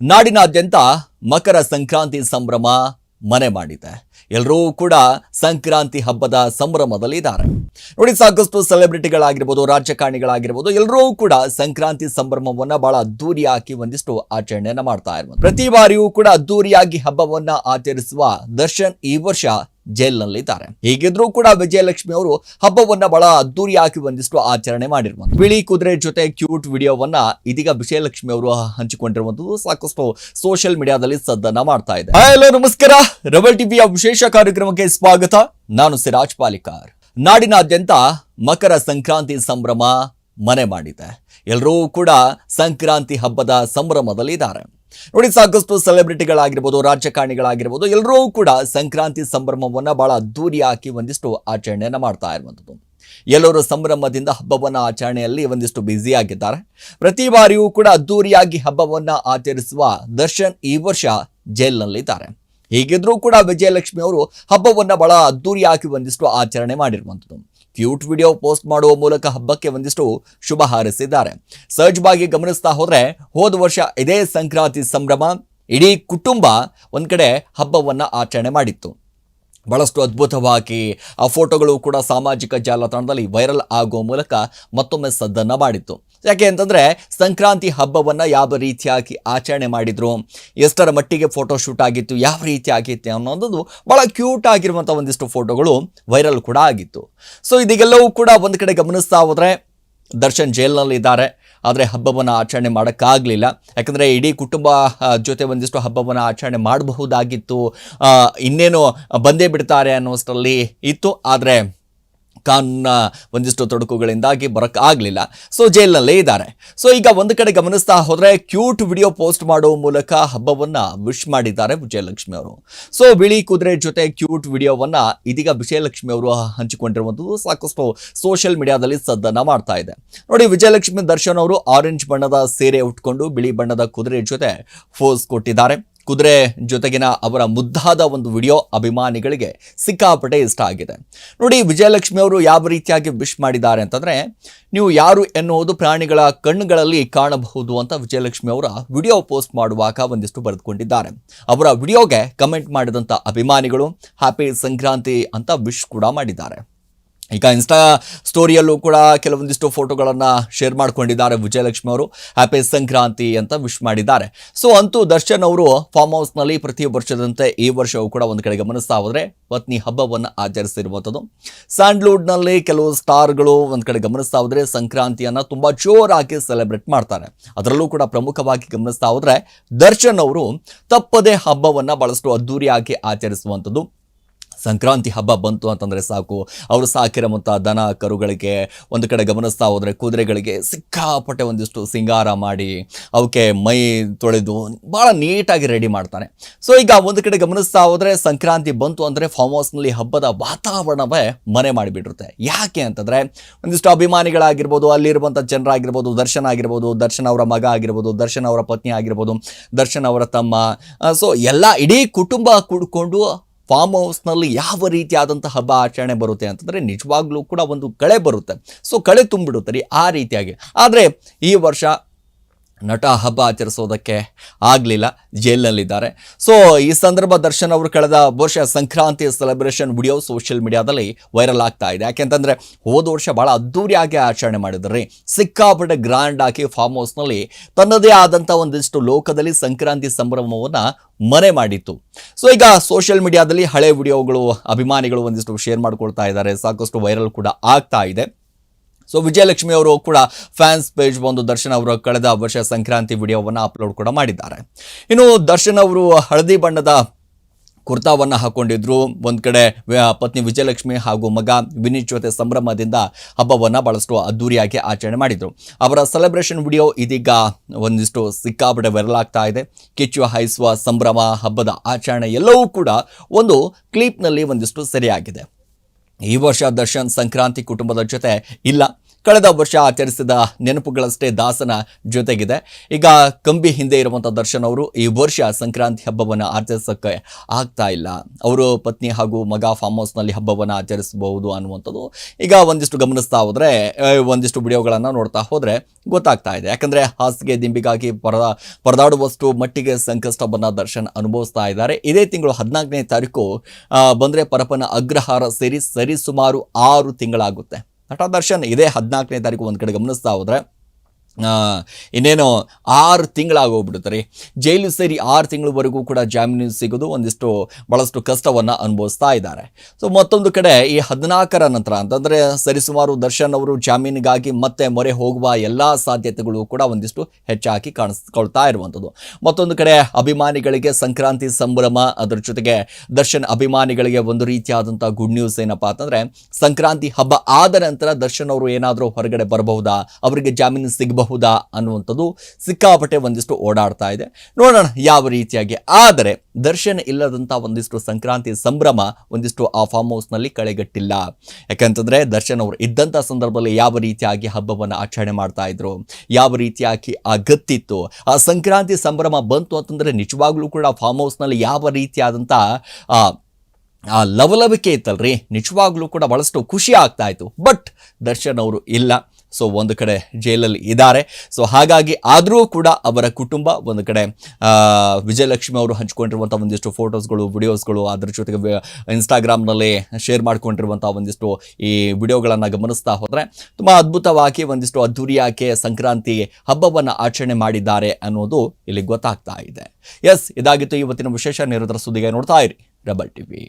ನಾಡಿನಾದ್ಯಂತ ಮಕರ ಸಂಕ್ರಾಂತಿ ಸಂಭ್ರಮ ಮನೆ ಮಾಡಿದೆ. ಎಲ್ಲರೂ ಕೂಡ ಸಂಕ್ರಾಂತಿ ಹಬ್ಬದ ಸಂಭ್ರಮದಲ್ಲಿದ್ದಾರೆ. ನೋಡಿ, ಸಾಕಷ್ಟು ಸೆಲೆಬ್ರಿಟಿಗಳಾಗಿರ್ಬೋದು, ರಾಜಕಾರಣಿಗಳಾಗಿರ್ಬೋದು ಎಲ್ಲರೂ ಕೂಡ ಸಂಕ್ರಾಂತಿ ಸಂಭ್ರಮವನ್ನ ಬಹಳ ಅದ್ದೂರಿಯಾಗಿ ಒಂದಿಷ್ಟು ಆಚರಣೆಯನ್ನು ಮಾಡ್ತಾ ಇರ್ಬೋದು. ಪ್ರತಿ ಬಾರಿಯೂ ಕೂಡ ಅದ್ದೂರಿಯಾಗಿ ಹಬ್ಬವನ್ನ ಆಚರಿಸುವ ದರ್ಶನ್ ಈ ವರ್ಷ ಜೈಲ್ನಲ್ಲಿದ್ದಾರೆ. ಹೀಗಿದ್ರೂ ಕೂಡ ವಿಜಯಲಕ್ಷ್ಮಿ ಅವರು ಹಬ್ಬವನ್ನ ಬಹಳ ಅದ್ದೂರಿಯಾಗಿ ಒಂದಿಷ್ಟು ಆಚರಣೆ ಮಾಡಿರುವಂತ ಬಿಳಿ ಕುದುರೆ ಜೊತೆ ಕ್ಯೂಟ್ ವಿಡಿಯೋವನ್ನ ಇದೀಗ ವಿಜಯಲಕ್ಷ್ಮಿ ಅವರು ಹಂಚಿಕೊಂಡಿರುವಂತದ್ದು ಸಾಕಷ್ಟು ಸೋಷಿಯಲ್ ಮೀಡಿಯಾದಲ್ಲಿ ಸದ್ದನ್ನ ಮಾಡ್ತಾ ಇದೆ. ಹಲೋ ನಮಸ್ಕಾರ. ರಬಲ್ ಟಿವಿಯ ವಿಶೇಷ ಕಾರ್ಯಕ್ರಮಕ್ಕೆ ಸ್ವಾಗತ. ನಾನು ಸಿರಾಜ್ ಪಾಲಿಕಾರ್. ನಾಡಿನಾದ್ಯಂತ ಮಕರ ಸಂಕ್ರಾಂತಿ ಸಂಭ್ರಮ ಮನೆ ಮಾಡಿದೆ. ಎಲ್ಲರೂ ಕೂಡ ಸಂಕ್ರಾಂತಿ ಹಬ್ಬದ ಸಂಭ್ರಮದಲ್ಲಿದ್ದಾರೆ. ನೋಡಿ, ಸಾಕಷ್ಟು ಸೆಲೆಬ್ರಿಟಿಗಳಾಗಿರ್ಬೋದು ರಾಜಕಾರಣಿಗಳಾಗಿರ್ಬೋದು ಎಲ್ಲರೂ ಕೂಡ ಸಂಕ್ರಾಂತಿ ಸಂಭ್ರಮವನ್ನ ಬಹಳ ಅದ್ದೂರಿಯಾಗಿ ಒಂದಿಷ್ಟು ಆಚರಣೆಯನ್ನು ಮಾಡ್ತಾ ಇರುವಂಥದ್ದು. ಎಲ್ಲರೂ ಸಂಭ್ರಮದಿಂದ ಹಬ್ಬವನ್ನ ಆಚರಣೆಯಲ್ಲಿ ಒಂದಿಷ್ಟು ಬ್ಯುಸಿ ಆಗಿದ್ದಾರೆ. ಪ್ರತಿ ಬಾರಿಯೂ ಕೂಡ ಅದ್ದೂರಿಯಾಗಿ ಹಬ್ಬವನ್ನ ಆಚರಿಸುವ ದರ್ಶನ್ ಈ ವರ್ಷ ಜೈಲ್ನಲ್ಲಿದ್ದಾರೆ. ಹೀಗಿದ್ರೂ ಕೂಡ ವಿಜಯಲಕ್ಷ್ಮಿ ಅವರು ಹಬ್ಬವನ್ನ ಬಹಳ ಅದ್ದೂರಿಯಾಗಿ ಒಂದಿಷ್ಟು ಆಚರಣೆ ಮಾಡಿರುವಂಥದ್ದು. ಕ್ಯೂಟ್ ವಿಡಿಯೋ ಪೋಸ್ಟ್ ಮಾಡುವ ಮೂಲಕ ಹಬ್ಬಕ್ಕೆ ಒಂದಿಷ್ಟು ಶುಭ ಹಾರೈಸಿದ್ದಾರೆ. ಸಹಜವಾಗಿ ಗಮನಿಸ್ತಾ ಹೋದರೆ, ಹೋದ ವರ್ಷ ಇದೇ ಸಂಕ್ರಾಂತಿ ಸಂಭ್ರಮ, ಇಡೀ ಕುಟುಂಬ ಒಂದು ಕಡೆ ಹಬ್ಬವನ್ನ ಆಚರಣೆ ಮಾಡಿತ್ತು. ಬಹಳಷ್ಟು ಅದ್ಭುತವಾಗಿ ಆ ಫೋಟೋಗಳು ಕೂಡ ಸಾಮಾಜಿಕ ಜಾಲತಾಣದಲ್ಲಿ ವೈರಲ್ ಆಗುವ ಮೂಲಕ ಮತ್ತೊಮ್ಮೆ ಸದ್ದನ್ನ ಮಾಡಿತ್ತು. ಯಾಕೆ ಅಂತಂದರೆ ಸಂಕ್ರಾಂತಿ ಹಬ್ಬವನ್ನು ಯಾವ ರೀತಿಯಾಗಿ ಆಚರಣೆ ಮಾಡಿದರು, ಎಷ್ಟರ ಮಟ್ಟಿಗೆ ಫೋಟೋ ಶೂಟ್ ಆಗಿತ್ತು, ಯಾವ ರೀತಿ ಆಗಿತ್ತು ಅನ್ನೋದು ಭಾಳ ಕ್ಯೂಟ್ ಆಗಿರುವಂಥ ಒಂದಿಷ್ಟು ಫೋಟೋಗಳು ವೈರಲ್ ಕೂಡ ಆಗಿತ್ತು. ಸೊ ಇದೀಗೆಲ್ಲವೂ ಕೂಡ ಒಂದು ಕಡೆ ಗಮನಿಸ್ತಾ ಹೋದರೆ ದರ್ಶನ್ ಜೈಲ್ನಲ್ಲಿ ಇದ್ದಾರೆ. ಆದರೆ ಹಬ್ಬವನ್ನು ಆಚರಣೆ ಮಾಡೋಕ್ಕಾಗಲಿಲ್ಲ. ಯಾಕಂದರೆ ಇಡೀ ಕುಟುಂಬ ಜೊತೆ ಒಂದಿಷ್ಟು ಹಬ್ಬವನ್ನು ಆಚರಣೆ ಮಾಡಬಹುದಾಗಿತ್ತು. ಇನ್ನೇನು ಬಂದೇ ಬಿಡ್ತಾರೆ ಅನ್ನೋಷ್ಟರಲ್ಲಿ ಇತ್ತು. ಆದರೆ ಕಾನೂನ ಒಂದಿಷ್ಟು ತೊಡಕುಗಳಿಂದಾಗಿ ಬರೋಕ್ಕೆ ಆಗಲಿಲ್ಲ. ಸೊ ಜೈಲಲ್ಲೇ ಇದ್ದಾರೆ. ಸೊ ಈಗ ಒಂದು ಕಡೆ ಗಮನಿಸ್ತಾ ಹೋದರೆ ಕ್ಯೂಟ್ ವಿಡಿಯೋ ಪೋಸ್ಟ್ ಮಾಡುವ ಮೂಲಕ ಹಬ್ಬವನ್ನ ವಿಶ್ ಮಾಡಿದ್ದಾರೆ ವಿಜಯಲಕ್ಷ್ಮಿ ಅವರು. ಸೊ ಬಿಳಿ ಕುದುರೆ ಜೊತೆ ಕ್ಯೂಟ್ ವಿಡಿಯೋವನ್ನ ಇದೀಗ ವಿಜಯಲಕ್ಷ್ಮಿ ಅವರು ಹಂಚಿಕೊಂಡಿರುವಂಥದ್ದು ಸಾಕಷ್ಟು ಸೋಷಿಯಲ್ ಮೀಡಿಯಾದಲ್ಲಿ ಸದ್ದನ್ನ ಮಾಡ್ತಾ ಇದೆ. ನೋಡಿ, ವಿಜಯಲಕ್ಷ್ಮಿ ದರ್ಶನ್ ಅವರು ಆರೆಂಜ್ ಬಣ್ಣದ ಸೀರೆ ಉಟ್ಕೊಂಡು ಬಿಳಿ ಬಣ್ಣದ ಕುದುರೆ ಜೊತೆ ಫೋಸ್ ಕೊಟ್ಟಿದ್ದಾರೆ. ಕುದುರೆ ಜೊತೆಗಿನ ಅವರ ಮುದ್ದಾದ ಒಂದು ವಿಡಿಯೋ ಅಭಿಮಾನಿಗಳಿಗೆ ಸಿಕ್ಕಾಪಟ್ಟೆ ಇಷ್ಟ ಆಗಿದೆ. ನೋಡಿ, ವಿಜಯಲಕ್ಷ್ಮಿ ಅವರು ಯಾವ ರೀತಿಯಾಗಿ ವಿಶ್ ಮಾಡಿದ್ದಾರೆ ಅಂತಂದರೆ, ನೀವು ಯಾರು ಎನ್ನುವುದು ಪ್ರಾಣಿಗಳ ಕಣ್ಣುಗಳಲ್ಲಿ ಕಾಣಬಹುದು ಅಂತ ವಿಜಯಲಕ್ಷ್ಮಿ ಅವರ ವಿಡಿಯೋ ಪೋಸ್ಟ್ ಮಾಡುವಾಗ ಒಂದಿಷ್ಟು ಬರೆದುಕೊಂಡಿದ್ದಾರೆ. ಅವರ ವಿಡಿಯೋಗೆ ಕಮೆಂಟ್ ಮಾಡಿದಂಥ ಅಭಿಮಾನಿಗಳು, ಹ್ಯಾಪಿ ಸಂಕ್ರಾಂತಿ ಅಂತ ವಿಶ್ ಕೂಡ ಮಾಡಿದ್ದಾರೆ. ಈಗ ಇನ್ಸ್ಟಾ ಸ್ಟೋರಿಯಲ್ಲೂ ಕೂಡ ಕೆಲವೊಂದಿಷ್ಟು ಫೋಟೋಗಳನ್ನು ಶೇರ್ ಮಾಡ್ಕೊಂಡಿದ್ದಾರೆ ವಿಜಯಲಕ್ಷ್ಮಿ ಅವರು. ಹ್ಯಾಪಿ ಸಂಕ್ರಾಂತಿ ಅಂತ ವಿಶ್ ಮಾಡಿದ್ದಾರೆ. ಸೊ ಅಂತೂ ದರ್ಶನ್ ಅವರು ಫಾರ್ಮ್ ಹೌಸ್ನಲ್ಲಿ ಪ್ರತಿ ವರ್ಷದಂತೆ ಈ ವರ್ಷವೂ ಕೂಡ ಒಂದು ಕಡೆ ಗಮನಿಸ್ತಾ ಹೋದರೆ ಪತ್ನಿ ಹಬ್ಬವನ್ನು ಆಚರಿಸಿರುವಂಥದ್ದು. ಸ್ಯಾಂಡ್ಲ್ವುಡ್ನಲ್ಲಿ ಕೆಲವು ಸ್ಟಾರ್ಗಳು ಒಂದು ಕಡೆ ಗಮನಿಸ್ತಾ ಹೋದರೆ ಸಂಕ್ರಾಂತಿಯನ್ನು ತುಂಬ ಜೋರಾಗಿ ಸೆಲೆಬ್ರೇಟ್ ಮಾಡ್ತಾರೆ. ಅದರಲ್ಲೂ ಕೂಡ ಪ್ರಮುಖವಾಗಿ ಗಮನಿಸ್ತಾ ಹೋದರೆ ದರ್ಶನ್ ಅವರು ತಪ್ಪದೇ ಹಬ್ಬವನ್ನು ಬಹಳಷ್ಟು ಅದ್ದೂರಿಯಾಗಿ ಆಚರಿಸುವಂಥದ್ದು. ಸಂಕ್ರಾಂತಿ ಹಬ್ಬ ಬಂತು ಅಂತಂದರೆ ಸಾಕು. ಅವರು ಸಾಕಿರುವಂಥ ದನ, ಕರುಗಳಿಗೆ ಒಂದು ಕಡೆ ಗಮನಿಸ್ತಾ ಹೋದರೆ ಕುದುರೆಗಳಿಗೆ ಸಿಕ್ಕಾಪಟ್ಟೆ ಒಂದಿಷ್ಟು ಸಿಂಗಾರ ಮಾಡಿ ಅವಕ್ಕೆ ಮೈ ತೊಳೆದು ಭಾಳ ನೀಟಾಗಿ ರೆಡಿ ಮಾಡ್ತಾನೆ. ಸೊ ಈಗ ಒಂದು ಕಡೆ ಗಮನಿಸ್ತಾ ಹೋದರೆ ಸಂಕ್ರಾಂತಿ ಬಂತು ಅಂದರೆ ಫಾರ್ಮ್ ಹೌಸ್ನಲ್ಲಿ ಹಬ್ಬದ ವಾತಾವರಣವೇ ಮನೆ ಮಾಡಿಬಿಟ್ಟಿರುತ್ತೆ. ಯಾಕೆ ಅಂತಂದರೆ ಒಂದಿಷ್ಟು ಅಭಿಮಾನಿಗಳಾಗಿರ್ಬೋದು ಅಲ್ಲಿರುವಂಥ ಜನರಾಗಿರ್ಬೋದು, ದರ್ಶನ್ ಆಗಿರ್ಬೋದು, ದರ್ಶನ್ ಅವರ ಮಗ ಆಗಿರ್ಬೋದು, ದರ್ಶನ್ ಅವರ ಪತ್ನಿ ಆಗಿರ್ಬೋದು, ದರ್ಶನ್ ಅವರ ತಮ್ಮ ಸೊ ಎಲ್ಲ ಇಡೀ ಕುಟುಂಬ ಕೂಡ್ಕೊಂಡು ಫಾರ್ಮ್ ಹೌಸ್ನಲ್ಲಿ ಯಾವ ರೀತಿಯಾದಂಥ ಹಬ್ಬ ಆಚರಣೆ ಬರುತ್ತೆ ಅಂತಂದರೆ ನಿಜವಾಗ್ಲೂ ಕೂಡ ಒಂದು ಕಳೆ ಬರುತ್ತೆ. ಸೊ ಕಳೆ ತುಂಬಿಡುತ್ತೆ ರೀ ಆ ರೀತಿಯಾಗಿ. ಆದರೆ ಈ ವರ್ಷ ನಟ ಹಬ್ಬ ಆಚರಿಸೋದಕ್ಕೆ ಆಗಲಿಲ್ಲ ಜೈಲಿನಲ್ಲಿದ್ದಾರೆ ಸೊ ಈ ಸಂದರ್ಭ ದರ್ಶನ್ ಅವರು ಕಳೆದ ವರ್ಷ ಸಂಕ್ರಾಂತಿ ಸೆಲೆಬ್ರೇಷನ್ ವಿಡಿಯೋ ಸೋಷಿಯಲ್ ಮೀಡಿಯಾದಲ್ಲಿ ವೈರಲ್ ಆಗ್ತಾ ಇದೆ. ಯಾಕೆಂತಂದರೆ, ಹೋದ ವರ್ಷ ಭಾಳ ಅದ್ದೂರಿಯಾಗಿ ಆಚರಣೆ ಮಾಡಿದ್ರಿ. ಸಿಕ್ಕಾಪಟ್ಟೆ ಗ್ರ್ಯಾಂಡ್ ಆಗಿ ಫಾರ್ಮ್ ಹೌಸ್ನಲ್ಲಿ ತನ್ನದೇ ಆದಂಥ ಒಂದಿಷ್ಟು ಲೋಕದಲ್ಲಿ ಸಂಕ್ರಾಂತಿ ಸಂಭ್ರಮವನ್ನು ಮನೆ ಮಾಡಿತ್ತು. ಸೊ ಈಗ ಸೋಷಿಯಲ್ ಮೀಡಿಯಾದಲ್ಲಿ ಹಳೆ ವಿಡಿಯೋಗಳು ಅಭಿಮಾನಿಗಳು ಒಂದಿಷ್ಟು ಶೇರ್ ಮಾಡ್ಕೊಳ್ತಾ ಇದ್ದಾರೆ. ಸಾಕಷ್ಟು ವೈರಲ್ ಕೂಡ ಆಗ್ತಾ ಇದೆ. ಸೊ ವಿಜಯಲಕ್ಷ್ಮಿ ಅವರು ಕೂಡ ಫ್ಯಾನ್ಸ್ ಪೇಜ್ ಒಂದು ದರ್ಶನ್ ಅವರು ಕಳೆದ ವರ್ಷ ಸಂಕ್ರಾಂತಿ ವಿಡಿಯೋವನ್ನು ಅಪ್ಲೋಡ್ ಕೂಡ ಮಾಡಿದ್ದಾರೆ. ಇನ್ನು ದರ್ಶನ್ ಅವರು ಹಳದಿ ಬಣ್ಣದ ಕುರ್ತಾವನ್ನು ಹಾಕೊಂಡಿದ್ರು. ಒಂದು ಕಡೆ ಪತ್ನಿ ವಿಜಯಲಕ್ಷ್ಮಿ ಹಾಗೂ ಮಗ ವಿನೀತ್ ಜೊತೆ ಸಂಭ್ರಮದಿಂದ ಹಬ್ಬವನ್ನು ಬಹಳಷ್ಟು ಅದ್ದೂರಿಯಾಗಿ ಆಚರಣೆ ಮಾಡಿದರು. ಅವರ ಸೆಲೆಬ್ರೇಷನ್ ವಿಡಿಯೋ ಇದೀಗ ಒಂದಿಷ್ಟು ಸಿಕ್ಕಾಪಟ್ಟೆ ವೈರಲ್ ಆಗ್ತಾ ಇದೆ. ಕಿಚ್ಚು ಹಾಯಿಸುವ ಸಂಭ್ರಮ ಹಬ್ಬದ ಆಚರಣೆ ಎಲ್ಲವೂ ಕೂಡ ಒಂದು ಕ್ಲಿಪ್ನಲ್ಲಿ ಒಂದಿಷ್ಟು ಸೆರೆಯಾಗಿದೆ. ಈ ವರ್ಷ ದರ್ಶನ್ ಸಂಕ್ರಾಂತಿ ಕುಟುಂಬದ ಜೊತೆ ಇಲ್ಲ. ಕಳೆದ ವರ್ಷ ಆಚರಿಸಿದ ನೆನಪುಗಳಷ್ಟೇ ದಾಸನ ಜೊತೆಗಿದೆ. ಈಗ ಕಂಬಿ ಹಿಂದೆ ಇರುವಂಥ ದರ್ಶನ್ ಅವರು ಈ ವರ್ಷ ಸಂಕ್ರಾಂತಿ ಹಬ್ಬವನ್ನು ಆಚರಿಸೋಕ್ಕೆ ಆಗ್ತಾ ಇಲ್ಲ. ಅವರು ಪತ್ನಿ ಹಾಗೂ ಮಗ ಫಾರ್ಮ್ ಹೌಸ್ನಲ್ಲಿ ಹಬ್ಬವನ್ನು ಆಚರಿಸಬಹುದು ಅನ್ನುವಂಥದ್ದು ಈಗ ಒಂದಿಷ್ಟು ಗಮನಿಸ್ತಾ ಹೋದರೆ ಒಂದಿಷ್ಟು ವಿಡಿಯೋಗಳನ್ನು ನೋಡ್ತಾ ಹೋದರೆ ಗೊತ್ತಾಗ್ತಾ ಇದೆ. ಯಾಕಂದರೆ ಹಾಸಿಗೆ ದಿಂಬಿಗಾಗಿ ಪರದ ಪರದಾಡುವಷ್ಟು ಮಟ್ಟಿಗೆ ಸಂಕಷ್ಟವನ್ನು ದರ್ಶನ್ ಅನುಭವಿಸ್ತಾ ಇದ್ದಾರೆ. ಇದೇ ತಿಂಗಳು ಹದಿನಾಲ್ಕನೇ ತಾರೀಕು ಬಂದರೆ ಪರಪನ ಅಗ್ರಹಾರ ಸೇರಿ ಸರಿ ಸುಮಾರು ಆರು ತಿಂಗಳಾಗುತ್ತೆ. ದರ್ಶನ್ ಇದೇ ಹದಿನಾಲ್ಕನೇ ತಾರೀಕು ಒಂದು ಕಡೆ ಗಮನಿಸ್ತಾ ಹೋದರೆ ಇನ್ನೇನು ಆರು ತಿಂಗಳಾಗೋಗ್ಬಿಡುತ್ತೆ ರೀ. ಜೈಲು ಸೇರಿ ಆರು ತಿಂಗಳವರೆಗೂ ಕೂಡ ಜಾಮೀನು ಸಿಗೋದು ಒಂದಿಷ್ಟು ಭಾಳಷ್ಟು ಕಷ್ಟವನ್ನು ಅನುಭವಿಸ್ತಾ ಇದ್ದಾರೆ. ಸೊ ಮತ್ತೊಂದು ಕಡೆ ಈ ಹದಿನಾಲ್ಕರ ನಂತರ ಅಂತಂದರೆ ಸರಿಸುಮಾರು ದರ್ಶನ್ ಅವರು ಜಾಮೀನಿಗಾಗಿ ಮತ್ತೆ ಮೊರೆ ಹೋಗುವ ಎಲ್ಲ ಸಾಧ್ಯತೆಗಳು ಕೂಡ ಒಂದಿಷ್ಟು ಹೆಚ್ಚಾಗಿ ಕಾಣಿಸ್ಕೊಳ್ತಾ ಇರುವಂಥದ್ದು. ಮತ್ತೊಂದು ಕಡೆ ಅಭಿಮಾನಿಗಳಿಗೆ ಸಂಕ್ರಾಂತಿ ಸಂಭ್ರಮ, ಅದರ ಜೊತೆಗೆ ದರ್ಶನ್ ಅಭಿಮಾನಿಗಳಿಗೆ ಒಂದು ರೀತಿಯಾದಂಥ ಗುಡ್ ನ್ಯೂಸ್ ಏನಪ್ಪಾ ಅಂತಂದರೆ, ಸಂಕ್ರಾಂತಿ ಹಬ್ಬ ಆದ ನಂತರ ದರ್ಶನ್ ಅವರು ಏನಾದರೂ ಹೊರಗಡೆ ಬರಬಹುದಾ? ಅವರಿಗೆ ಜಾಮೀನು ಸಿಗಬಹುದಾ ಅನ್ನುವಂಥದ್ದು ಸಿಕ್ಕಾಪಟ್ಟೆ ಒಂದಿಷ್ಟು ಓಡಾಡ್ತಾ ಇದೆ. ನೋಡೋಣ ಯಾವ ರೀತಿಯಾಗಿ. ಆದರೆ ದರ್ಶನ್ ಇಲ್ಲದಂಥ ಒಂದಿಷ್ಟು ಸಂಕ್ರಾಂತಿ ಸಂಭ್ರಮ ಒಂದಿಷ್ಟು ಆ ಫಾರ್ಮ್ ಹೌಸ್ನಲ್ಲಿ ಕಳೆಗಟ್ಟಿಲ್ಲ. ಯಾಕಂತಂದರೆ ದರ್ಶನ್ ಅವರು ಇದ್ದಂಥ ಸಂದರ್ಭದಲ್ಲಿ ಯಾವ ರೀತಿಯಾಗಿ ಹಬ್ಬವನ್ನು ಆಚರಣೆ ಮಾಡ್ತಾ ಇದ್ರು? ಯಾವ ರೀತಿಯಾಗಿ ಆ ಗತ್ತಿತ್ತು ಆ ಸಂಕ್ರಾಂತಿ ಸಂಭ್ರಮ ಬಂತು ಅಂತಂದರೆ ನಿಜವಾಗ್ಲೂ ಕೂಡ ಫಾರ್ಮ್ ಹೌಸ್ನಲ್ಲಿ ಯಾವ ರೀತಿಯಾದಂಥ, ಆ ಆ ಲವಲವಿಕೆ ಇತ್ತಲ್ರಿ? ನಿಜವಾಗ್ಲೂ ಕೂಡ ಭಾಳಷ್ಟು ಖುಷಿ ಆಗ್ತಾ ಇತ್ತು. ಬಟ್ ದರ್ಶನ್ ಅವರು ಇಲ್ಲ. ಸೊ ಒಂದು ಕಡೆ ಜೈಲಲ್ಲಿ ಇದ್ದಾರೆ. ಸೊ ಹಾಗಾಗಿ ಆದರೂ ಕೂಡ ಅವರ ಕುಟುಂಬ ಒಂದು ಕಡೆ ವಿಜಯಲಕ್ಷ್ಮಿ ಅವರು ಹಂಚ್ಕೊಂಡಿರುವಂಥ ಒಂದಿಷ್ಟು ಫೋಟೋಸ್ಗಳು, ವಿಡಿಯೋಸ್ಗಳು, ಅದರ ಜೊತೆಗೆ ಇನ್ಸ್ಟಾಗ್ರಾಮ್ನಲ್ಲಿ ಶೇರ್ ಮಾಡ್ಕೊಂಡಿರುವಂಥ ಒಂದಿಷ್ಟು ಈ ವಿಡಿಯೋಗಳನ್ನು ಗಮನಿಸ್ತಾ ಹೋದರೆ ತುಂಬ ಅದ್ಭುತವಾಗಿ ಒಂದಿಷ್ಟು ಅದ್ಧೂರಿಯಾಕೆ ಸಂಕ್ರಾಂತಿ ಹಬ್ಬವನ್ನು ಆಚರಣೆ ಮಾಡಿದ್ದಾರೆ ಅನ್ನೋದು ಇಲ್ಲಿ ಗೊತ್ತಾಗ್ತಾ ಇದೆ. ಎಸ್ ಇದಾಗಿತ್ತು ಇವತ್ತಿನ ವಿಶೇಷ ನಿರಂತರ ಸುದ್ದಿಗೆ ನೋಡ್ತಾ ಇರಿ. Rebel TV